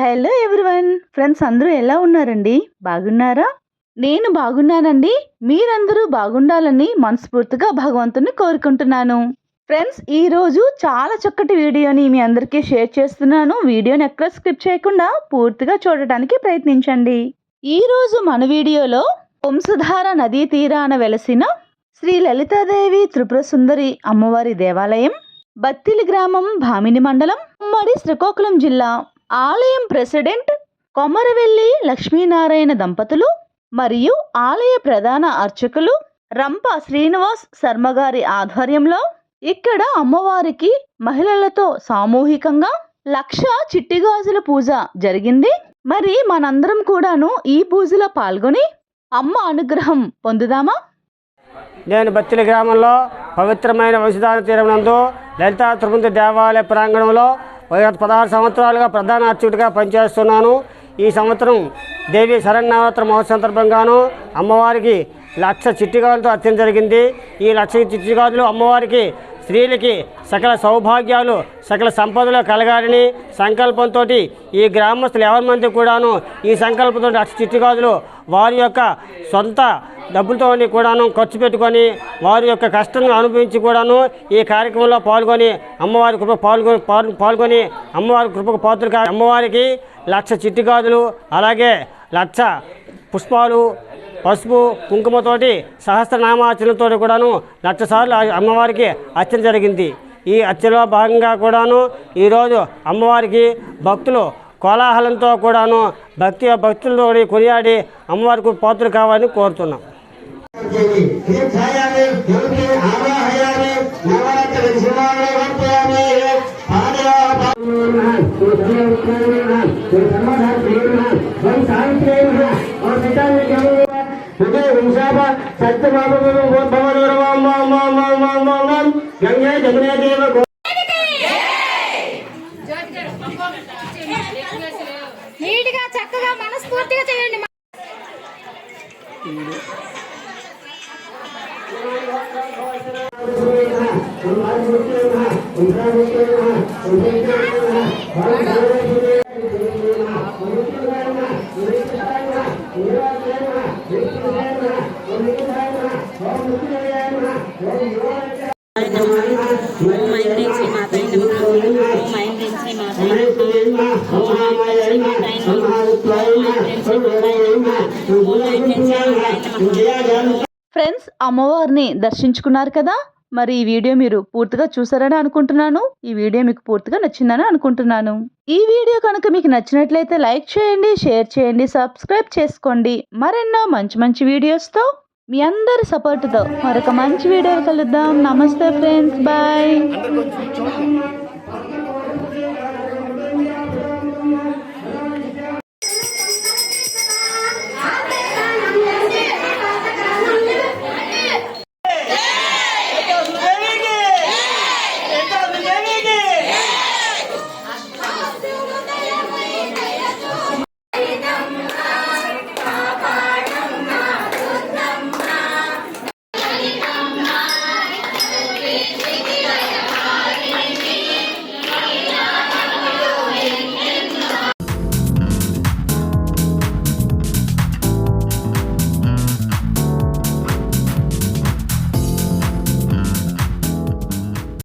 Hello everyone friends అందరూ ఎలా ఉన్నారండి? బాగున్నారా? నేను బాగున్నానండి. మీరందరూ బాగుండాలని మనస్ఫూర్తిగా భగవంతుని కోరుకుంటున్నాను. ఫ్రెండ్స్ ఈరోజు చాలా చక్కటి వీడియోని మీ అందరికీ షేర్ చేస్తున్నాను. వీడియోని ఎక్కడ స్కిప్ చేయకుండా పూర్తిగా చూడటానికి ప్రయత్నించండి. ఈరోజు మన వీడియోలో వంశధార నదీ తీరాన వెలసిన శ్రీ లలితాదేవి త్రిపుర సుందరి అమ్మవారి దేవాలయం బత్తిలి గ్రామం భామిని మండలం ఉమ్మడి శ్రీకాకుళం జిల్లా ఆలయం ప్రెసిడెంట్ కొమరవెల్లి లక్ష్మీనారాయణ దంపతులు మరియు ఆలయ ప్రధాన అర్చకులు రంప శ్రీనివాస్ శర్మ గారి ఆధ్వర్యంలో ఇక్కడ అమ్మవారికి మహిళలతో సామూహికంగా లక్ష చిట్టిగాజుల పూజ జరిగింది. మరి మనందరం కూడాను ఈ పూజలో పాల్గొని అమ్మ అనుగ్రహం పొందుదామా? నేను బత్తిలి గ్రామంలో పవిత్రమైన వంశధార తీరం నందు లలితా తిరుపతి దేవాలయ ప్రాంగణంలో గత పదహారు సంవత్సరాలుగా ప్రధాన అర్చకుడిగా పనిచేస్తున్నాను. ఈ సంవత్సరం దేవి శరణవరాత్రి మహోత్సవం సందర్భంగాను అమ్మవారికి లక్ష చిట్టిగాలతో అర్చన జరిగింది. ఈ లక్ష చిట్టిగాదులు అమ్మవారికి స్త్రీలకి సకల సౌభాగ్యాలు సకల సంపదలు కలగాలని సంకల్పంతో ఈ గ్రామస్తులు ఎవరి మంది కూడాను ఈ సంకల్పంతో లక్ష చిట్టిగాదులు వారి యొక్క సొంత డబ్బులతో కూడాను ఖర్చు పెట్టుకొని వారి యొక్క కష్టాన్ని అనుభవించి కూడాను ఈ కార్యక్రమంలో పాల్గొని అమ్మవారి కృప పాల్గొని పాల్గొని అమ్మవారి కృపకు పాత్రలు అమ్మవారికి లక్ష చిట్టిగాజులు అలాగే లక్ష పుష్పాలు పసుపు కుంకుమతోటి సహస్రనామార్చనతో కూడాను లక్ష సార్లు అమ్మవారికి అర్చన జరిగింది. ఈ అర్చనలో భాగంగా కూడాను ఈరోజు అమ్మవారికి భక్తులు కోలాహలంతో కూడాను భక్తి భక్తులతో కొనియాడి అమ్మవారికి పాత్రలు కావాలని కోరుతున్నాం. ఛాయామి యోగి ఆవాహయామి నవరాత్రి శివాలయ వర్తయామి గంగే జమునే దేవ గో నీట్గా చక్కగా మనస్ఫూర్తిగా చేయండి. ఫ్రెండ్స్ అమ్మవారిని దర్శించుకున్నారు కదా? మరి ఈ వీడియో మీరు పూర్తిగా చూసారని అనుకుంటున్నాను. ఈ వీడియో మీకు పూర్తిగా నచ్చిందని అనుకుంటున్నాను. ఈ వీడియో కనుక మీకు నచ్చినట్లయితే లైక్ చేయండి షేర్ చేయండి సబ్స్క్రైబ్ చేసుకోండి. మరెన్నో మంచి మంచి వీడియోస్తో మీ అందరి సపోర్ట్తో మరొక మంచి వీడియో కలుద్దాం. నమస్తే ఫ్రెండ్స్. బాయ్.